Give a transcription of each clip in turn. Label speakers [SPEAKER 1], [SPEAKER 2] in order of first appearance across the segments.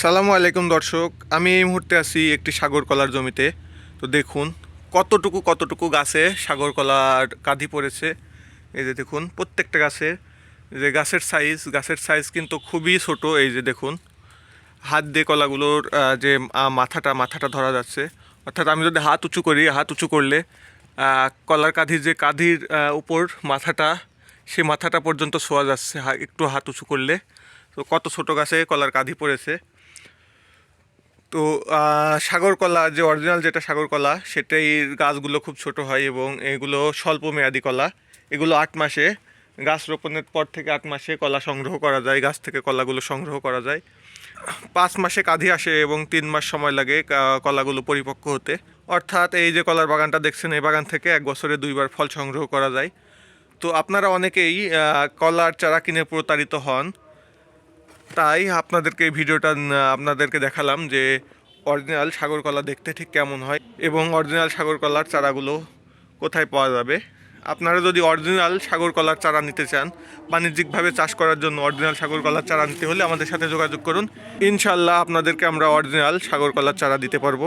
[SPEAKER 1] সালামু আলাইকুম দর্শক, আমি এই মুহূর্তে আছি একটি সাগর কলার জমিতে। তো দেখুন, কতটুকু কতটুকু গাছে সাগর কলার কাঁধি পড়েছে। এই যে দেখুন, প্রত্যেকটা গাছে যে গাছের সাইজ গাছের সাইজ কিন্তু খুবই ছোট। এই যে দেখুন, হাত দিয়ে কলাগুলোর যে মাথাটা মাথাটা ধরা যাচ্ছে। অর্থাৎ আমি যদি হাত উঁচু করি, হাত উঁচু করলে কলার কাঁধির যে কাঁধির উপর মাথাটা, সে মাথাটা পর্যন্ত শোয়া যাচ্ছে একটু হাত উঁচু করলে। তো কত ছোট গাছে কলার কাঁধি পড়েছে। তো আহ, সাগর কলা যে অরিজিনাল যেটা সাগর কলা সেটাই গাছগুলো খুব ছোট হয় এবং এগুলো স্বল্প মেয়াদি কলা। এগুলো আট মাসে গাছ রোপণের পর থেকে আট মাসে কলা সংগ্রহ করা যায় গাছ থেকে কলাগুলো সংগ্রহ করা যায়। পাঁচ মাসে কাঁধি আসে এবং তিন মাস সময় লাগে কলাগুলো পরিপক্ক হতে। অর্থাৎ এই যে কলার বাগানটা দেখছেন এই বাগান থেকে এক বছরে দুইবার ফল সংগ্রহ করা যায়। তো আপনারা অনেকেই কলার চারা কিনে প্রতারিত হন। তাই আপনাদেরকে এই ভিডিওটা আপনাদেরকে দেখালাম যে অরিজিনাল সাগরকলা দেখতে ঠিক কেমন হয় এবং অরিজিনাল সাগরকলার চারাগুলো কোথায় পাওয়া যাবে। আপনারা যদি অরিজিনাল সাগরকলার চারা নিতে চান, বাণিজ্যিকভাবে চাষ করার জন্য অরিজিনাল সাগরকলার চারা নিতে হলে আমাদের সাথে যোগাযোগ করুন। ইনশাল্লাহ আপনাদেরকে আমরা অরিজিনাল সাগরকলার চারা দিতে পারব।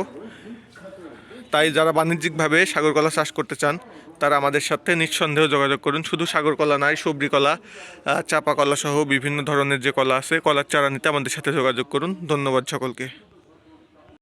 [SPEAKER 1] তাই যারা বাণিজ্যিকভাবে সাগরকলা চাষ করতে চান, তারা আমাদের সাথে নিঃসন্দেহ যোগাযোগ করুন। শুধু সাগরকলা নয় সবরি কলা চাপা কলা সহ বিভিন্ন ধরনের যে কলা আছে, কলার চারা নিতে আমাদের সাথে যোগাযোগ করুন। ধন্যবাদ সকলকে।